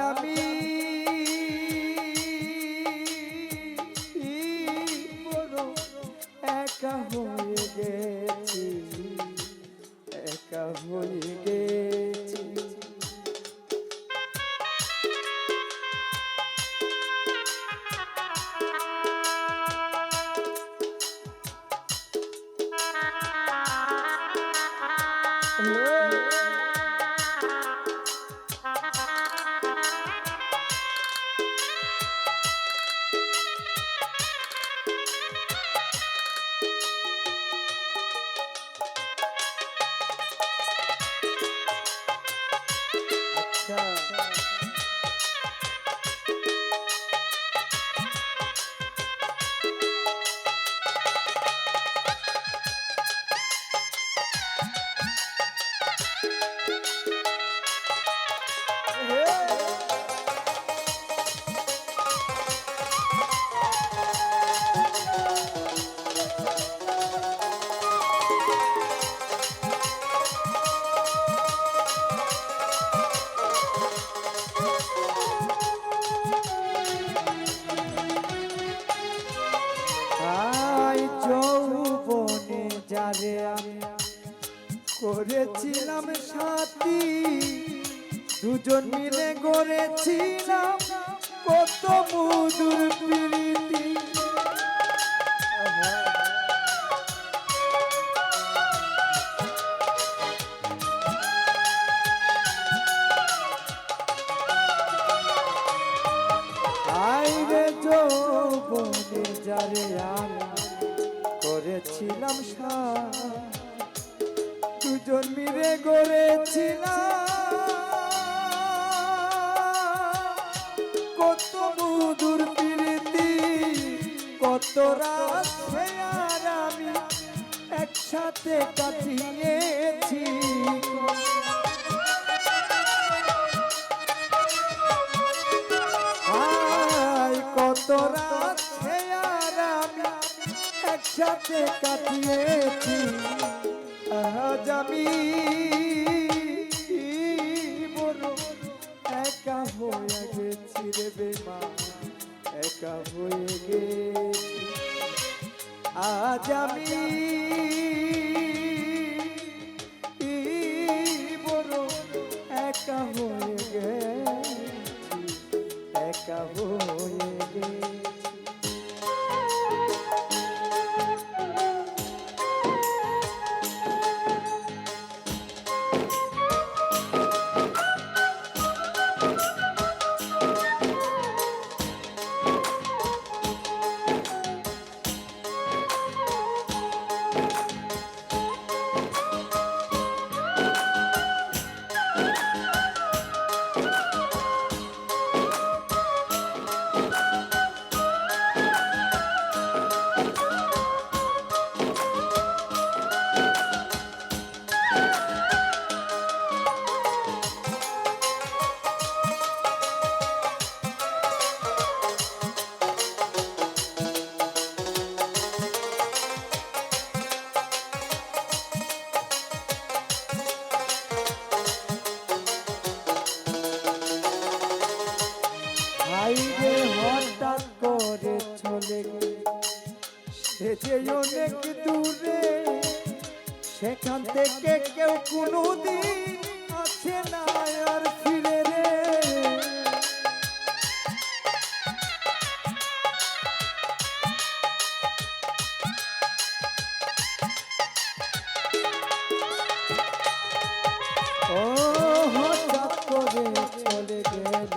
আমি একা হয়ে গেছি একা হয়ে করেছিলাম সাথী। দুজন মিলে গড়েছিলাম কত মধুর প্রীতি। আইরে যৌবনে যারে আমি করেছিলাম সাথ। দুজন মিলে গড়েছিলাম। কত মধুর প্রীতি, কত রাত আর আমি একসাথে কাটিয়েছি। কত রাত আর আমি একসাথে কাটিয়েছি। আজ আমি বড় একা হয়ে গেছি রে বেমা একা হয়ে গেছি। আজ আমি বড় একা হয়ে গেছি, একা হয়ে গেছি। অনেক দূরে। সেখান থেকে কেউ কোনোদিন আসে না আর ফিরে রে। ও হঠাৎ করে চলে গেল।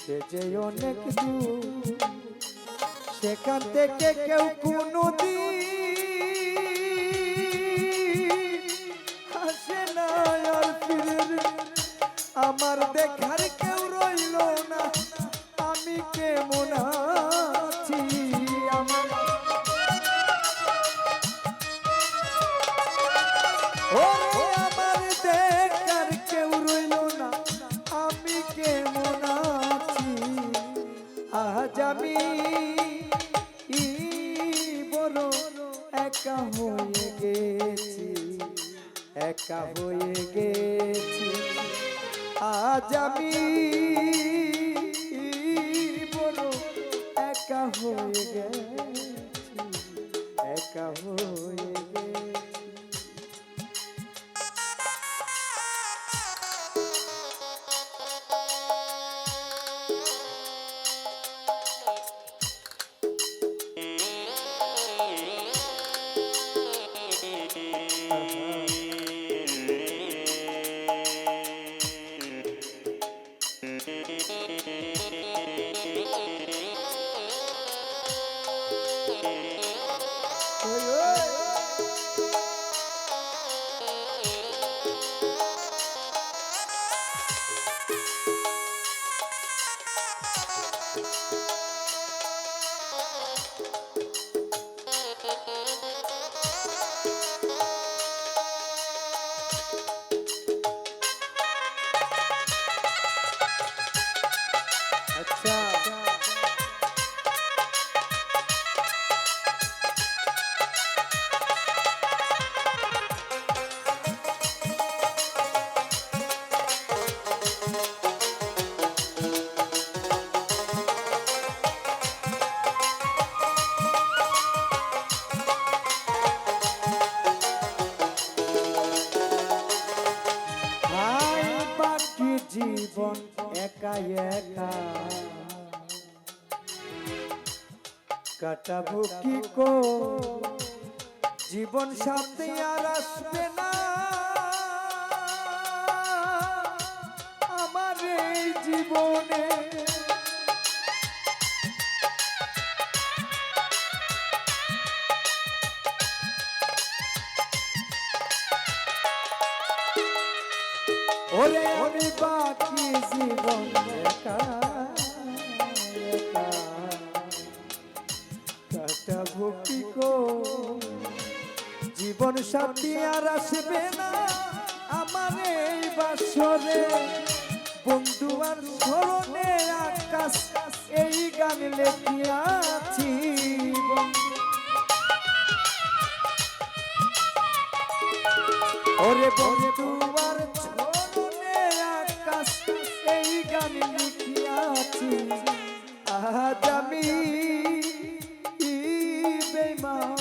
সে যে অনেক দূর সেখান থেকে কেউ কোনো আসে না আমার দেখার কেউ রইল না। আমি কেমন একা হয়ে গেছি। আজ আমি বড় একা হয়ে গেছি। জীবন একা একা। কাটাবো কি কো? জীবন সাথে আর আসবে না। আমার এই জীবনে ওরে আমি বাকি জীবন একা একা। কাটাবো কি কো, জীবন সাথী আর আসবে না আমার এই বাসরে। বন্ধু আর স্মরণে আকাশ, এই গান লেখিয়াছি ওরে বন্ধু গান লিখিয়াছি আজ আমি বেমান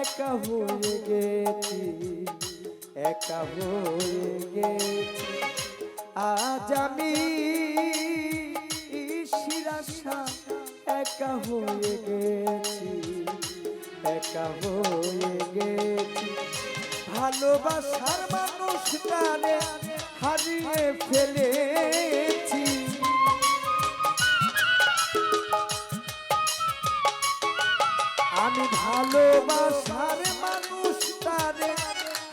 একা হয়ে গেছি, একা হয়ে গেছি। আজ আমি শিরাশা একা হয়ে গেছি, একা হয়ে গেছি। ভালোবাসার মানুষটারে হারিয়ে ফেলেছি। ভালোবাসার মানুষটারে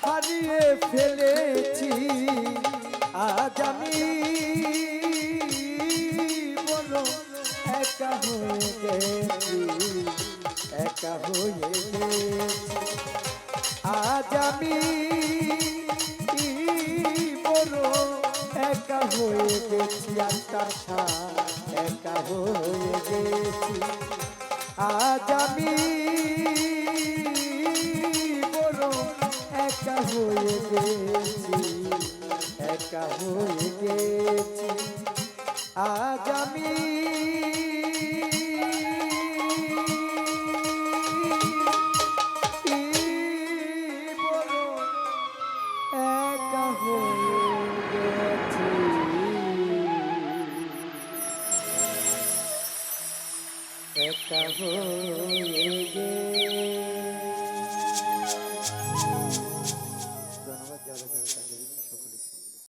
হারিয়ে ফেলেছি। আজ আমি বলো, একা হয়ে গেছি, একা হয়ে গেছি। আজ আমি বড় একা হয়ে গেছি আত্মার একা হয়ে গেছি। আজ আমি গেছি একা হয়ে গেছি। আজ আমি একা হয়ে গেছি।